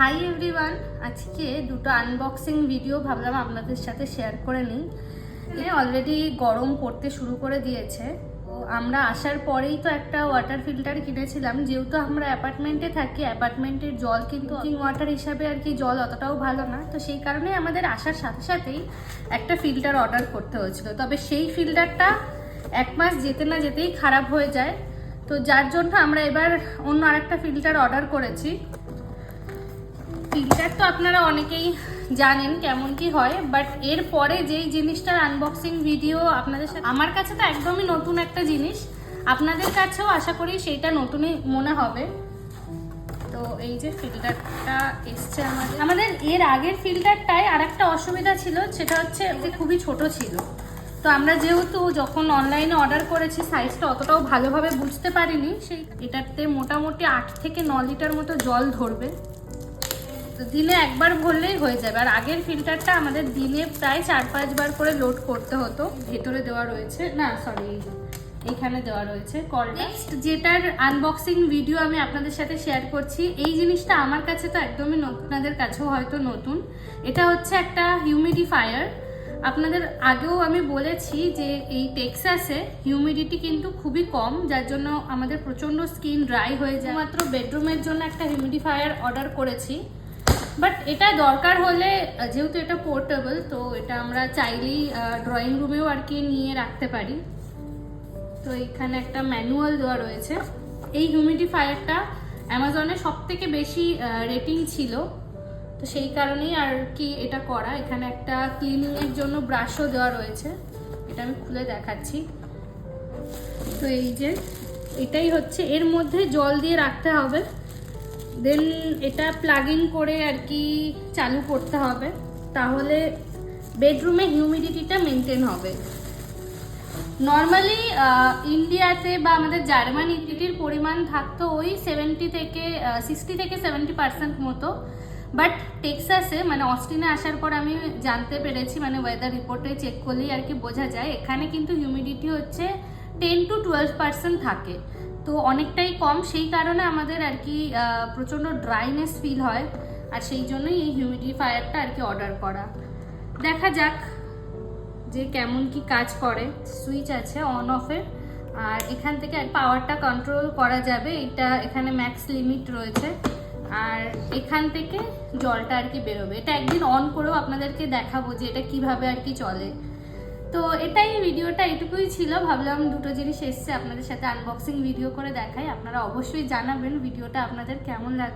Hi everyone আজকে দুটো unboxing video ভাবলাম আপনাদের সাথে শেয়ার করে নিই। অলরেডি গরম পড়তে শুরু করে দিয়েছে। তো আমরা আসার পরেই তো একটা ওয়াটার ফিল্টার কিনেছিলাম। যেহেতু আমরা অ্যাপার্টমেন্টে থাকি অ্যাপার্টমেন্টের জল কিন্তু ওয়াটার হিসাবে আর কি জল অতটাও ভালো না। তো সেই কারণে আমাদের আসার সাথে সাথেই একটা ফিল্টার অর্ডার করতে হয়েছিল। তবে সেই ফিল্টারটা এক মাস যেতে না যেতেই খারাপ হয়ে যায়। তো যার জন্য আমরা এবার অন্য আরেকটা ফিল্টার অর্ডার করেছি। ফিল্টার তো আপনারা অনেকেই জানেন কেমন কি হয় বাট এর পরে যেই জিনিসটার আনবক্সিং ভিডিও আপনাদের সাথে আমার কাছে তো একদমই নতুন একটা জিনিস। আপনাদের কাছেও আশা করি সেইটা নতুনই মনে হবে। তো এই যে ফিল্টারটা এসছে আমাদের। আমাদের এর আগের ফিল্টারটায় আর একটা অসুবিধা ছিল, সেটা হচ্ছে খুবই ছোট ছিল। তো আমরা যেহেতু যখন অনলাইনে অর্ডার করেছি সাইজটা অতটাও ভালোভাবে বুঝতে পারিনি, সেই এটাতে মোটামুটি আট থেকে ন লিটার মতো জল ধরবে। তো দিনে একবার ভরলেই হয়ে যাবে। আর আগের ফিল্টারটা আমাদের দিনে প্রায় চার পাঁচবার করে লোড করতে হতো। ভেতরে দেওয়া রয়েছে না সরি এইখানে দেওয়া রয়েছে কল নেক্সট যেটার আনবক্সিং ভিডিও আমি আপনাদের সাথে শেয়ার করছি এই জিনিসটা আমার কাছে তো একদমই আপনাদের কাছেও হয়তো নতুন। এটা হচ্ছে একটা হিউমিডিফায়ার আপনাদের আগেও আমি বলেছি যে এই টেক্সাসে হিউমিডিটি কিন্তু খুবই কম যার জন্য আমাদের প্রচণ্ড স্কিন ড্রাই হয়ে যায়। মাত্র বেডরুমের জন্য একটা হিউমিডিফায়ার অর্ডার করেছি। বাট এটা দরকার হলে, যেহেতু এটা পোর্টেবল তো এটা আমরা চাইলেই ড্রয়িং রুমেও আর কি নিয়ে রাখতে পারি। তো এখানে একটা ম্যানুয়াল দেওয়া রয়েছে। এই হিউমিডিফায়ারটা অ্যামাজনে সব থেকে বেশি রেটিং ছিল। তো সেই কারণেই আর কি এটা করা। এখানে একটা ক্লিনিংয়ের জন্য ব্রাশও দেওয়া রয়েছে। এটা আমি খুলে দেখাচ্ছি। তো এই যে, এটাই হচ্ছে। এর মধ্যে জল দিয়ে রাখতে হবে। দেন এটা প্লাগ ইন করে আর কি চালু করতে হবে। তাহলে বেডরুমে হিউমিডিটিটা মেনটেন হবে। নর্মালি ইন্ডিয়াতে বা আমাদের জার্মান ইউনিটির পরিমাণ থাকতো ওই সেভেন্টি থেকে সিক্সটি থেকে সেভেন্টি পার্সেন্ট মতো। বাট টেক্সাসে মানে অস্টিনে আসার পর আমি জানতে পেরেছি মানে ওয়েদার রিপোর্টে চেক করলেই আর কি বোঝা যায়। এখানে কিন্তু হিউমিডিটি হচ্ছে টেন টু টুয়েলভ পার্সেন্ট থাকে। তো অনেকটাই কম, সেই কারণে আমাদের আর কি প্রচণ্ড ড্রাইনেস ফিল হয়। আর সেই জন্যই এই হিউমিডিফায়ারটা আর কি অর্ডার করা। দেখা যাক যে কেমন কি কাজ করে। সুইচ আছে অন অফের আর এখান থেকে পাওয়ারটা কন্ট্রোল করা যাবে। এটা এখানে ম্যাক্স লিমিট রয়েছে। আর এখান থেকে জলটা আর কি বেরোবে। এটা একদিন অন করেও আপনাদেরকে দেখাবো যে এটা কীভাবে আর কি চলে। তো এটাই ভিডিওটা এটুকুই ছিল। ভাবলাম দুটো জিনিস এসছে, আপনাদের সাথে আনবক্সিং ভিডিও করে দেখাই। আপনারা অবশ্যই জানাবেন ভিডিওটা আপনাদের কেমন লাগবে